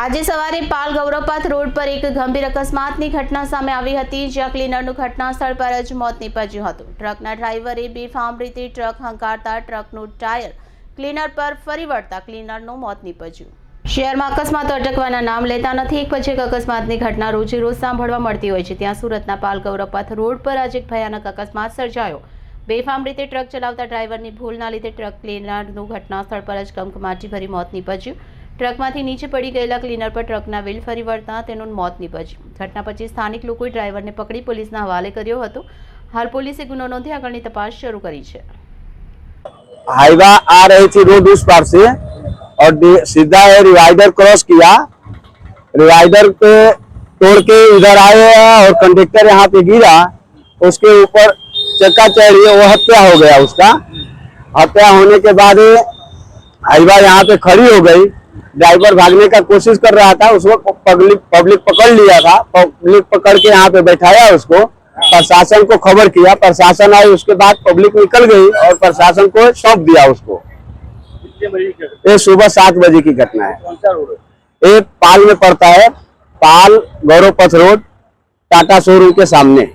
આજે સવારે પાલ ગૌરવપાથ રોડ પર એક ગંભીર અકસ્માતની ઘટના સામે આવી હતી, જ્યાં ક્લીનરનું ઘટના સ્થળ પર જ મોત નીપજ્યું હતું. ટ્રકના ડ્રાઈવરે બેફામ રીતે ટ્રક હંકારતા ટ્રકનું ટાયર ક્લીનર પર ફરી વળતા ક્લીનરનું મોત નીપજ્યું. શહેરમાં અકસ્માતો અટકવાના નામ લેતા નથી, એક પછી એક અકસ્માતની ઘટના રોજે રોજ સાંભળવા મળતી હોય છે. ત્યાં સુરતના પાલ ગૌરવપાથ રોડ પર આજે એક ભયાનક અકસ્માત સર્જાયો. બેફામ રીતે ટ્રક ચલાવતા ડ્રાઈવરની ભૂલના લીધે ટ્રક ક્લીનરનું ઘટના સ્થળ પર જ કમકમાટી ભરી મોત નીપજ્યું. ટ્રકમાંથી નીચે પડી ગયેલા ક્લીનર પર ટ્રકના વ્હીલ ફરી વળતા તેનું મોત નીપજ્યું ઘટના પછી સ્થાનિક લોકોએ ડ્રાઈવરને પકડી પોલીસના હવાલે કર્યો હતો હાલ પોલીસે ગુનો નોંધી આગળની તપાસ શરૂ કરી છે हाईवा आ रही थी रोड उस पार से और डी- सीधा है रिवाइडर क्रॉस किया रिवाइडर पे तोड़ के इधर आए और कंडक्टर यहाँ पे गिरा उसके ऊपर चक्का चढ़ गया वो हत्या हो गया उसका हत्या होने के बाद हाईवा यहाँ पे खड़ी हो गई ड्राइवर भागने का कोशिश कर रहा था उसको पब्लिक पब्लिक पकड़ लिया था पब्लिक पकड़ के यहाँ पे बैठाया उसको प्रशासन को खबर किया प्रशासन आई उसके बाद पब्लिक निकल गई और प्रशासन को सौंप दिया उसको? ये सुबह सात बजे की घटना है। है? ये पाल में पड़ता है पाल गौरव पथ रोड टाटा शोरूम के सामने।